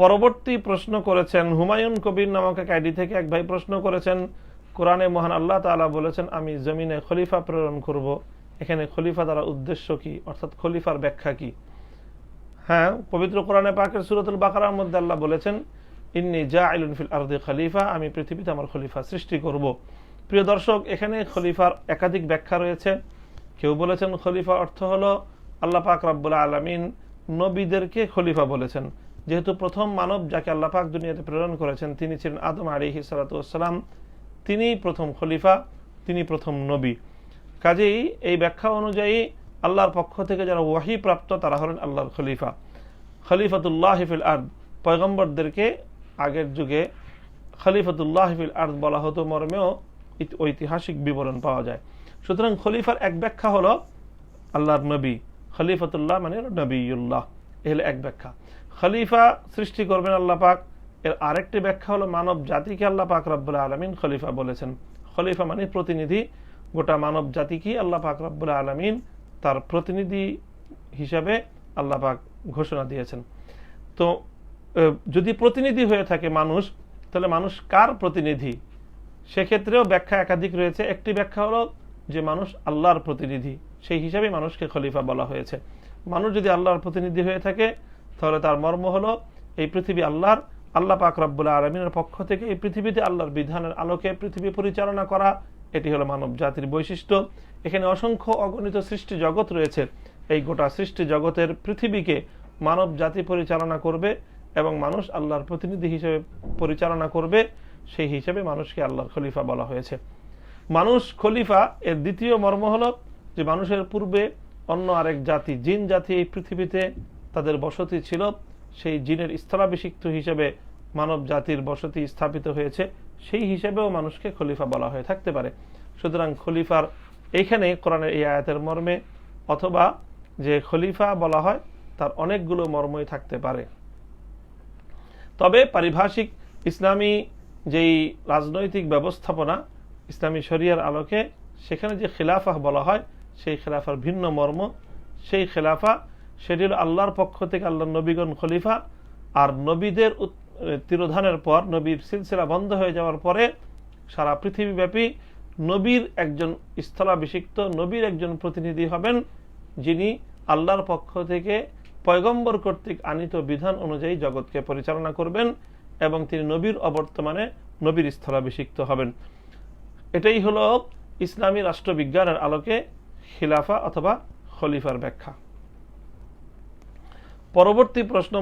পরবর্তী প্রশ্ন করেছেন, হুমায়ুন কবির নামক এক আইডি থেকে এক ভাই প্রশ্ন করেছেন, কোরআনে মহান আল্লাহ তাআলা বলেছেন, আমি জমিনে খলিফা প্রেরণ করব। এখানে খলিফা দ্বারা উদ্দেশ্য কি? অর্থাৎ খলিফার ব্যাখ্যা কি? হ্যাঁ পবিত্র কোরআনে পাকের সুরতুল বাকারার মধ্যে আল্লাহ বলেছেন, ইন্নি জা আইলুন ফিল আরদি খলিফা আমি পৃথিবীতে আমার খলিফা সৃষ্টি করব। প্রিয় দর্শক, এখানে খলিফার একাধিক ব্যাখ্যা রয়েছে। কেউ বলেছেন খলিফা অর্থ হলো আল্লাহ পাক রাব্বুল আলামিন নবীদেরকে খলিফা বলেছেন। যেহেতু প্রথম মানব যাকে আল্লাহ পাক দুনিয়াতে প্রেরণ করেছেন, তিনি ছিলেন আদম আলিহি সালাতাম তিনিই প্রথম খলিফা, তিনি প্রথম নবী। কাজেই এই ব্যাখ্যা অনুযায়ী আল্লাহর পক্ষ থেকে যারা ওয়াহি প্রাপ্ত, তারা হলেন আল্লাহর খলিফা। খলিফাতুল্লাহ হিফিল আর্দ, পয়গম্বরদেরকে আগের যুগে খলিফাতুল্লাহ হিফিল আর্দ বলা হতো, মর্মেও ঐতিহাসিক বিবরণ পাওয়া যায়। সুতরাং খলিফার এক ব্যাখ্যা হলো আল্লাহর নবী। খলিফাতুল্লাহ মানে নবীউল্লাহ। এ হলো এক ব্যাখ্যা। খলিফা সৃষ্টি করবেন আল্লাহ পাক। এর আরেকটি ব্যাখ্যা হলো মানব জাতিকে আল্লাহ পাক রব্বুল আলমিন খলিফা বলেছেন। খলিফা মানে প্রতিনিধি। গোটা মানব জাতিকে আল্লাহ পাক রব্বুল আলমিন তার প্রতিনিধি হিসাবে আল্লাহ পাক ঘোষণা দিয়েছেন। তো যদি প্রতিনিধি হয়ে থাকে মানুষ, তাহলে মানুষ কার প্রতিনিধি? সেক্ষেত্রেও ব্যাখ্যা একাধিক রয়েছে। একটি ব্যাখ্যা হলো যে মানুষ আল্লাহর প্রতিনিধি, সেই হিসাবে মানুষকে খলিফা বলা হয়েছে। মানুষ যদি আল্লাহর প্রতিনিধি হয়ে থাকে তাহলে তার মর্ম হলো, এই পৃথিবী আল্লাহর, আল্লাহ পাক রব্বুল্লাহ আলমিনের পক্ষ থেকে এই পৃথিবীতে আল্লাহর বিধানের আলোকে পৃথিবী পরিচালনা করা, এটি হলো মানব জাতির বৈশিষ্ট্য। এখানে অসংখ্য অগণিত সৃষ্টি জগৎ রয়েছে। এই গোটা সৃষ্টি জগতের পৃথিবীকে মানব জাতি পরিচালনা করবে এবং মানুষ আল্লাহর প্রতিনিধি হিসেবে পরিচালনা করবে, সেই হিসেবে মানুষকে আল্লাহর খলিফা বলা হয়েছে। মানুষ খলিফা এর দ্বিতীয় মর্ম হলো যে মানুষের পূর্বে অন্য আরেক জাতি, জিন জাতি এই পৃথিবীতে তাদের বসতি ছিল, সেই জিনের স্থলাভিষিক্ত হিসেবে মানব জাতির বসতি স্থাপিত হয়েছে, সেই হিসেবেও মানুষকে খলিফা বলা হয়ে থাকতে পারে। সুতরাং খলিফার এইখানে কোরআনের এই আয়াতের মর্মে অথবা যে খলিফা বলা হয়, তার অনেকগুলো মর্মই থাকতে পারে। তবে পারিভাষিক ইসলামী যেই রাজনৈতিক ব্যবস্থাপনা, ইসলামী শরিয়ার আলোকে, সেখানে যে খেলাফা বলা হয়, সেই খেলাফার ভিন্ন মর্ম, সেই খেলাফা সেটি হল আল্লাহর পক্ষ থেকে আল্লাহ নবীগণ খলিফা, আর নবীদের তিরোধানের পর, নবীর সিলসিলা বন্ধ হয়ে যাওয়ার পরে সারা পৃথিবীব্যাপী নবীর একজন স্থলাভিষিক্ত, নবীর একজন প্রতিনিধি হবেন যিনি আল্লাহর পক্ষ থেকে পয়গম্বর কর্তৃক আনিত বিধান অনুযায়ী জগৎকে পরিচালনা করবেন এবং তিনি নবীর অবর্তমানে নবীর স্থলাভিষিক্ত হবেন। এটাই হলো ইসলামী রাষ্ট্রবিজ্ঞানের আলোকে খিলাফা অথবা খলিফার ব্যাখ্যা। পরবর্তী প্রশ্ন